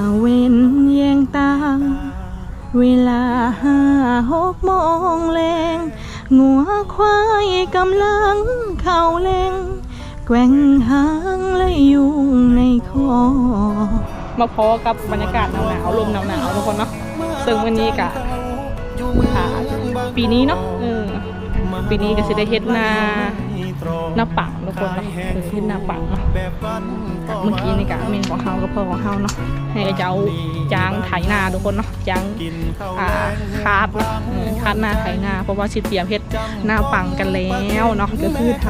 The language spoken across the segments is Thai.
ะเว้นแยงตาเวลาห้าหกโมงแรงงัวควายกำลังเข้าเล่งแกว่งหางและยุงในคอมาพอกับบรรยากาศหนาวๆลมหนาวๆทุกคนเนาะซึ่งวันนี้กะปีนี้เนาะปีนี้ก็สิได้เฮ็ดนา หน้าปังทุกคนเนาะเออเฮ็ดหน้าปังเนาะเมื่อกี้นี่กะเมนของเฮากับพ่อของเฮาเนาะให้กระเจ้าจ้างไถนาทุกคนเนาะจ้างอ่าคาดเนาะเออคาดหน้าไถนาเพราะว่าสิเตรียมเฮ็ดหน้าปังกันแล้วเนาะก็คือไถ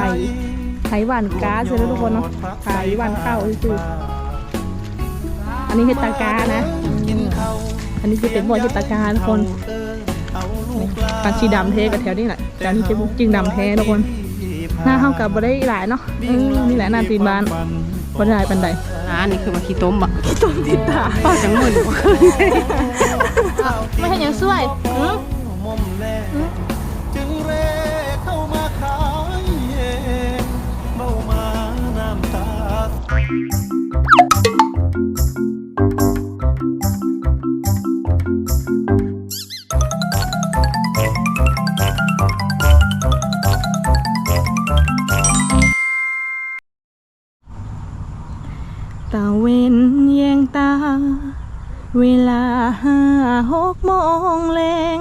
ไถหวานก๊าซเลยทุกคนเนาะไถหวานข้าวคืออันนี้เฮดตากานะอันนี้จะเป็นบอยเฮดตากาทุกคนปันชีดำเทกับแถวนี้แหละแถวนี้จะจึงดำแท้ทุกคน หน้าเข้ากับบ่ได้หลายเนาะเออนี่แหละหน้าตีนบ้านบ่ได้หลายปันใดอ่านี่คือมาขี้ต้มอะต้มติดตาป้าจังหมื่นบ่เคยไม่ให้ยังสวยอื เวนแยงตา เวลาห้าหกโมงแรง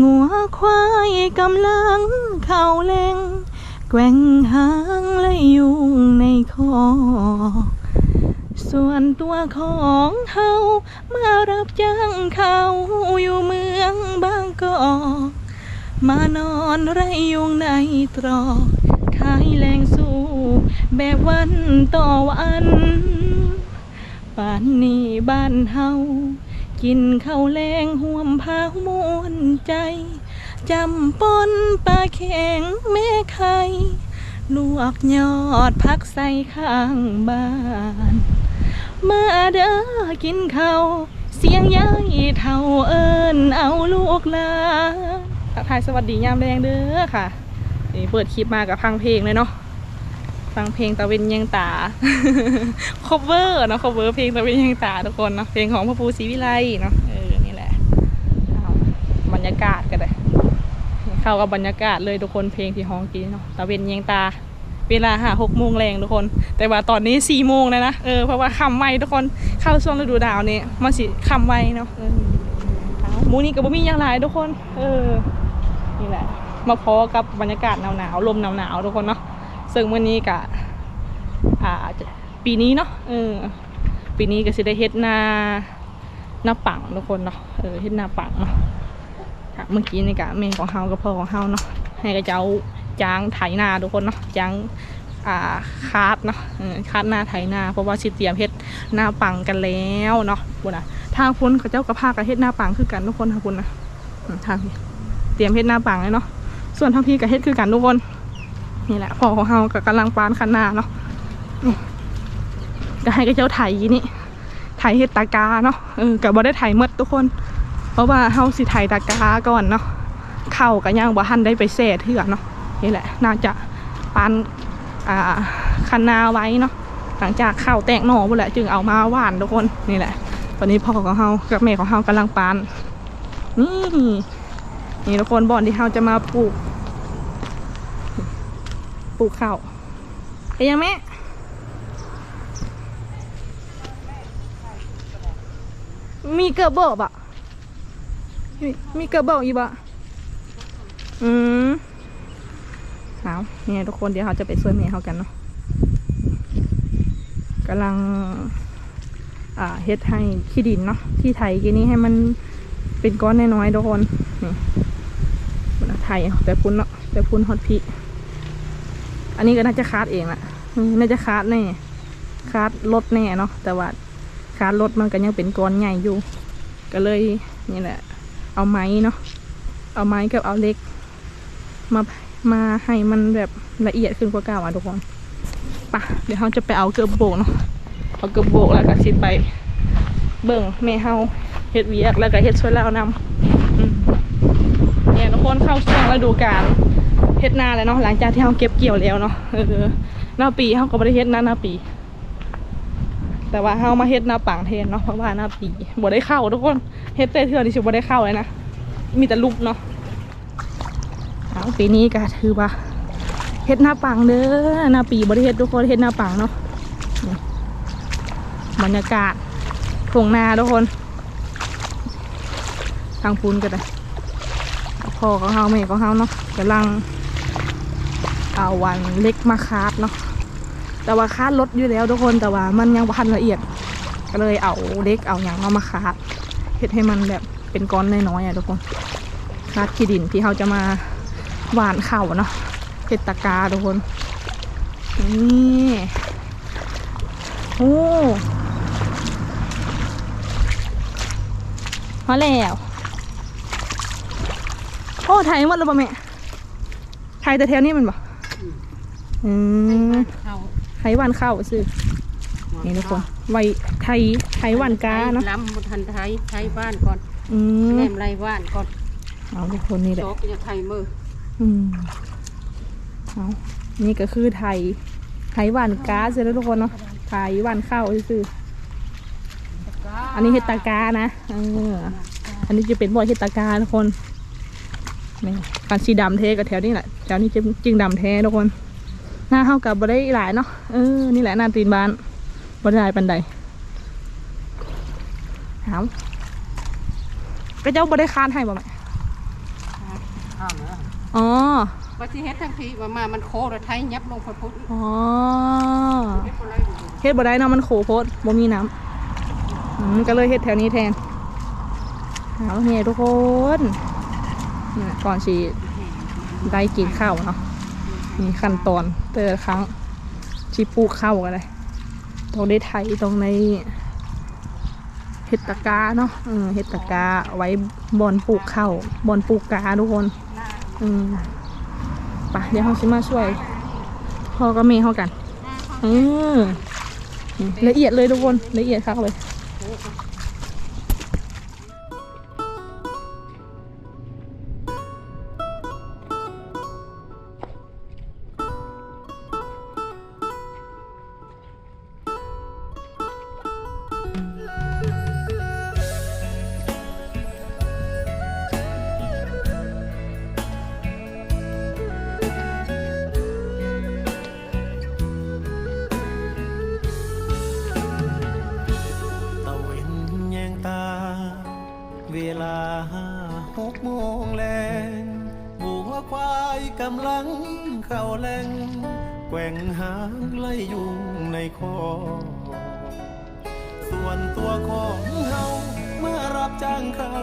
งัวควายกำลังเข้าเล่งแกว่งหางและยุงในคอ ส่วนตัวของเฮามารับจ้างเขาอยู่เมืองบางกอกมานอนไรยุงในตรอกขายแรงสู้แบบวันต่อวัน ป่านนี้บ้านเฮากินข้าวแรงห่วมพาวมวนใจจำปนปลาเข็งแม่ไข่ลวกยอดพักใส่ข้างบ้าน มาเด้อกินข้าวเสียงยายเท่าเอิญเอาลูกลาทักทายสวัสดียามแดงเด้อค่ะนี่เปิดคลิปมากับฟังเพลงเลยเนาะ ฟังเพลงตะเวนยังตา cover เนาะ cover เพลงตะเวนยังตาทุกคนเนาะเพลงของพ่อปูศรีวิไลเนาะเออนี่แหละบรรยากาศกันเลยเข้ากับบรรยากาศเลยทุกคนเพลงที่ฮ้องกี้เนาะตะเวนยังตา เวลาหาหกโมงแรงทุกคน แต่ว่าตอนนี้สี่โมงเลยนะเออเพราะว่าคำไวทุกคนเข้าช่วงฤดูดาวนี่มันสิคำไวเนาะเออหมูนี่กับบุมีอย่างไรทุกคน เออ นี่แหละ มาพอกับบรรยากาศหนาวๆลมหนาวๆทุกคนเนาะ ซึ่งวันนี้กะอ่าปีนี้เนาะเออปีนี้ก็สิได้เฮ็ดนาหน้าปังทุกคนเนาะเออเฮ็ดนาปังเนาะเมื่อกี้นี่กะแม่ของเฮากับพ่อของเฮาเนาะให้กระเจ้าจ้างไถนาทุกคนเนาะจ้างอ่าคาดเนาะคาดหน้าไถนาเพราะว่าสิเตรียมเฮ็ดหน้าปังกันแล้วเนาะพุ่นนะทางพุ่นเขาเจ้ากับพากันเฮ็ดหน้าปังคือกันทุกคนค่ะพุ่นนะทางเตรียมเฮ็ดหน้าปังเลยเนาะส่วนทางพี่กับเฮ็ดคือกันทุกคน นี่แหละพ่อของเฮากับกำลังปานคันนาเนาะก็ให้กับเจ้าไถนี่ไถเฮ็ดตากาเนาะเออกับบ่ได้ไถหมดทุกคน เพราะว่าเฮาสิไถตากาก่อนเนาะเข้ากับย่างบ่ทันได้ไปแซ่เถื่อเนาะนี่แหละ น่าจะปานอ่าคันนาไว้เนาะหลังจากข้าวแตกหน่อพุ่นแหละจึงเอามาหวานทุกคนนี่แหละตอนนี้พ่อของเฮากับแม่ของเฮากำลังปานนี่นี่ทุกคนบ่อนที่เฮาจะมาปลูก ปลูกข้าวไปยังแม่มีเกระบอกอะมีเกระบอกอีบ่อืมเอาเนี่ยทุกคนเดี๋ยวเขาจะไปช่วยแม่เขากันเนาะกำลังอ่าเฮ็ดให้ขี้ดินเนาะที่ไถกีนี้ให้มันเป็นก้อนน้อยๆทุกคนนี่ไถแต่พุ่นเนาะแต่พุ่นฮอตพี อันนี้ก็น่าจะคาดเองแหละน่าจะคาดแน่คาดรถแน่เนาะแต่ว่าคาดรถมันก็ยังเป็นก้อนใหญ่อยู่ ก็เลยนี่แหละ เอาไม้เนาะเอาไม้กับเอาเล็ก มามาให้มันแบบละเอียดขึ้นกว่าเก่าอะทุกคนปะเดี๋ยวเราจะไปเอาเกือบโบกเนาะเอาเกือบโบกแล้วก็ชิดไป เบิ่งแม่เฮาเฮ็ดเวียกแล้วก็เฮ็ดช่วยแล้วนำเนี่ยทุกคนเข้าช่วงฤดูกาล เฮ็ดนาแล้วเนาะหลังจากที่เขาเก็บเกี่ยวแล้วเนาะเออหน้าปีเขาก็ไม่ได้เฮ็ดนะหน้าปี แต่ว่าเฮามาเฮ็ดหน้าปังแทนเนาะเพราะว่าหน้าปีบ่ได้เข้าทุกคนเฮ็ดแต่เทื่อนี่สิบ่ได้เข้าเลยนะมีแต่ลูกเนาะเอาปีนี้ก็ถือว่าเฮ็ดหน้าปังเด้อหน้าปีบ่ได้เฮ็ดทุกคนเฮ็ดหน้าปังเนาะบรรยากาศทงนาทุกคน ทางพูนก็ได้พ่อของเฮาแม่ของเฮาเนาะกำลังาวันเล็กมาคาดเนาะแต่ว่าคาดลดอยู่แล้วทุกคนแต่ว่ามันยังบ่ทันละเอียด ก็เลยเอาเล็กเอาอย่างเอามาคาดเฮ็ดให้มันแบบเป็นก้อนน้อยๆอะทุกคนคาดขี้ดินที่เขาจะมาหวานเข่าเนาะเห็ดตะกาทุกคนนี่โอ้พอแล้วโอ้ไทยหมดแล้วป่ะแม่ไทยแต่แถวนี้มันบ่ อืมเขาไทยหวานข้าวซื้อนี่ทุกคนไว้ไทยไทยหวานกาเนาะล้ำบนทันไทยไทยบ้านก่อนอืมแนมไรบ้านก่อนเอาทุกคนนี่แหโจละกจะไทยมืออืมเอานี่ก็คือไทยไทยหวานกาเสร็จแล้วทุกคนเนาะไทยหวานข้าวซื้ออันนี้เห็ดตากานะเอออันนี้จะเป็นบ่อยเห็ดตากาทุกคนนี่การสีดำเทกับแถวนี้แหละแถวนี้จะจึงดำแท้ทุกคน หน้าเข้ากับบ่ได้หลายเนาะเออนี่แหละหน้าตีนบ้านบ่ได้หลายปันใดเอาก็เจ้าบ่ได้คานให้บ่แม่ข้าวเนื้ออ๋อว่าที่เฮ็ดทั้งทีว่ามามันโคแล้วไทยยับลงพุดพุดอ๋อเฮ็ดอะไรอยู่เฮ็ดบ่ได้เนาะมันโขโพดบ่มีน้ำอืมก็เลยเฮ็ดแถวนี้แทนเอาเนี่ยทุกคนนี่นะก่อนสิได้กินข้าวเนาะ มีขั้นตอนแต่ละครั้งที่ปลูกข้าวกันเลยต้องได้ไถตรงในเฮ็ดตะกาเนาะเออเฮ็ดตะกาไว้บอนปลูกข้าวบอนปลูกกาทุกคนอืมไปเดี๋ยวเราสิมาช่วยพ่อกับแม่เข้ากันเออละเอียดเลยทุกคนละเอียดครับเลย เวลาห้าหกโมงแลงบัวควายกำลังเข้าแหลงแกว่งหางไล่ยุงในคอ ส่วนตัวของเฮาเมื่อรับจ้างเขา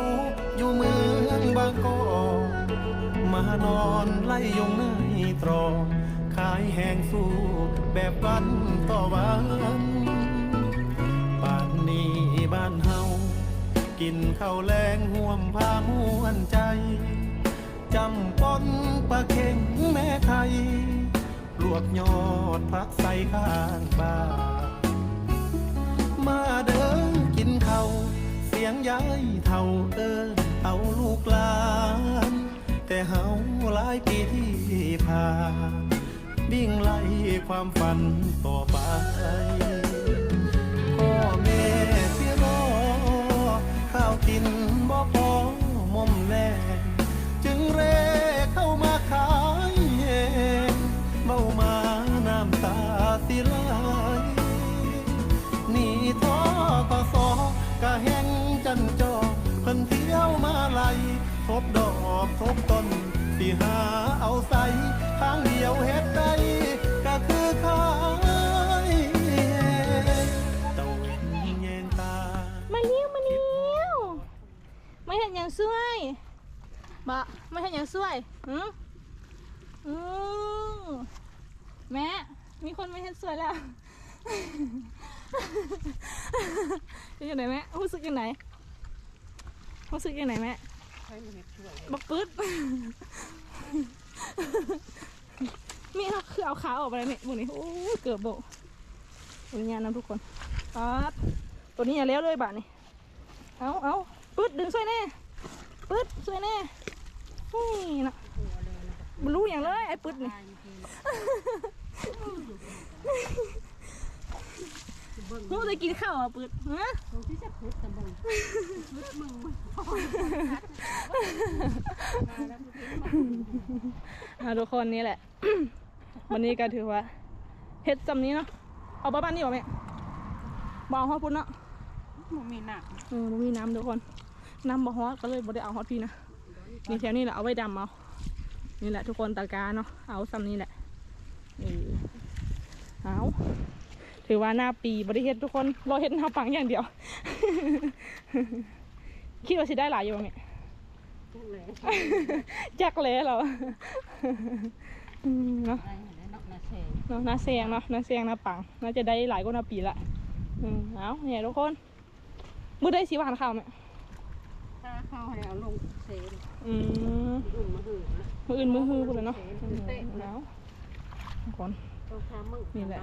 อยู่เมืองบางกอกมานอนไล่ยุงในตรอกขายแหงสู้แบบวันต่อวัน กินข้าวแรงห่วมพามวนใจ จำป้นปลาเข็งแม่ไทยลวกยอดพักใส่ข้างบ้านมาเดินกินข้าวเสียงยายเท่าเอินเอาลูกหลาน แต่เฮาหลายปีที่ผ่านวิ่งไล่ความฝันต่อไปพ่อแม่ ข้าวกินบ่พอมมแรงจึงเร่ บะไม่เห็นอย่างสวยอืมอืมแม่มีคนไม่เห็นสวยแล้วยังไงแม่รู้สึกยังไงรู้สึกยังไงแม่บักปื๊ดมีเขาคือเอาขาออกไปเลยเนี่ยบุนี่โอ้เกือบโบตัวนี้นะทุกคนปั๊บตัวนี้อย่าเลี้ยวเลยบ่านี่เอาเอาปื๊ดดึงช่วยแน่ปื๊ดช่วยแน่ นี่นะบรู้อย่างเลยไอ้ปื๊ดนี่เบิ่งโอ้จะกินข้าวอะปืดฮะตรงที่จะพุดตะเบิ่งพุดมึงมึงมาแล้วมึงมาอะทุกคนนี่แหละ วันนี้ก็ถือว่าเฮ็ดจำนี้เนาะ เอาบ้านนี่บ่แม่บเอาฮอดพุ่นเนาะมึงมีหนักเออบ่มีน้ำทุกคน น้ำบ่ฮอดก็เลยบ่ได้เอาฮอดพี่นะ นี่แถวนี้แหละเอาไว้ดำเอา นี่แหละทุกคนตะกร้าเนาะ เอาซ้ำนี้แหละเออเอาถือว่าหน้าปีบ่ได้เฮ็ดทุกคนรอเฮ็ดหน้าปังอย่างเดียว คิดว่าสิได้หลายอยู่บ่แม่ทุกเลยจักเลยเราเนาะเนาะนาเสียงเนาะนาเสียงน้าปังน่าจะได้หลายกว่าน้าปีละเอาเนี่ยทุกคนมือได้สีหวานข้าวไหม ถ้าเข้าให้เอาลงเซนอืมอุ่นมาหือมืออื่นมือฮือพูดเลยเนาะเตะแล้วทุกคนต้องทำมึงนี่แหละ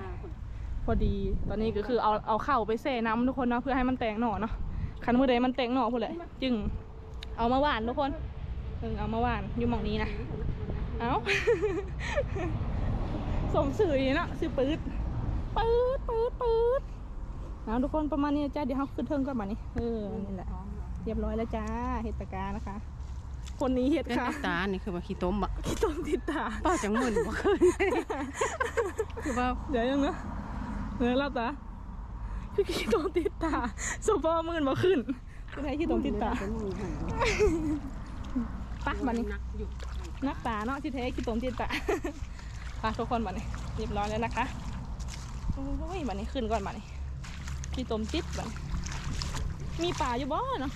พอดีตอนนี้ก็คือเอาเอาข้าวไปแช่น้ำทุกคนเนาะเพื่อให้มันแตกหน่อเนาะคันมือใดมันแตกหน่อพูดเลยจึงเอามาหวานทุกคนเออเอามาหวานอยู่หมองนี้นะเอาสมสื่ออย่างนี้เนาะสื่อปืดปืดปืดปืดเอาทุกคนประมาณนี้จ้าเดี๋ยวเขาขึ้นเทิงก่อนมานี่เออนี่แหละ เรียบร้อยแล้วจ้าเห็ดตะกร้านะคะ คนนี้เห็ดเป็นค่ะตานี่คือว่าขี้ต้มอะขี้ต้มติดตาป้าจังมึนบ่คืนคือว่าเดี๋ยวยังนะเนื้อรับตาคือขี้ต้มติดตาโซฟามื่นมาขึ้นคือไงขี้ต้มติดตาเป็นมือหันปะมันนี่นักอยู่นักตาเนาะที่แท้ขี้ต้มติดตาปะทุกคนบันนี้เรียบร้อยแล้วนะคะโอ้ยบันนี้ขึ้นก่อนบันนี้ขี้ต้มติดบันมีป่าอยู่บ่เนาะ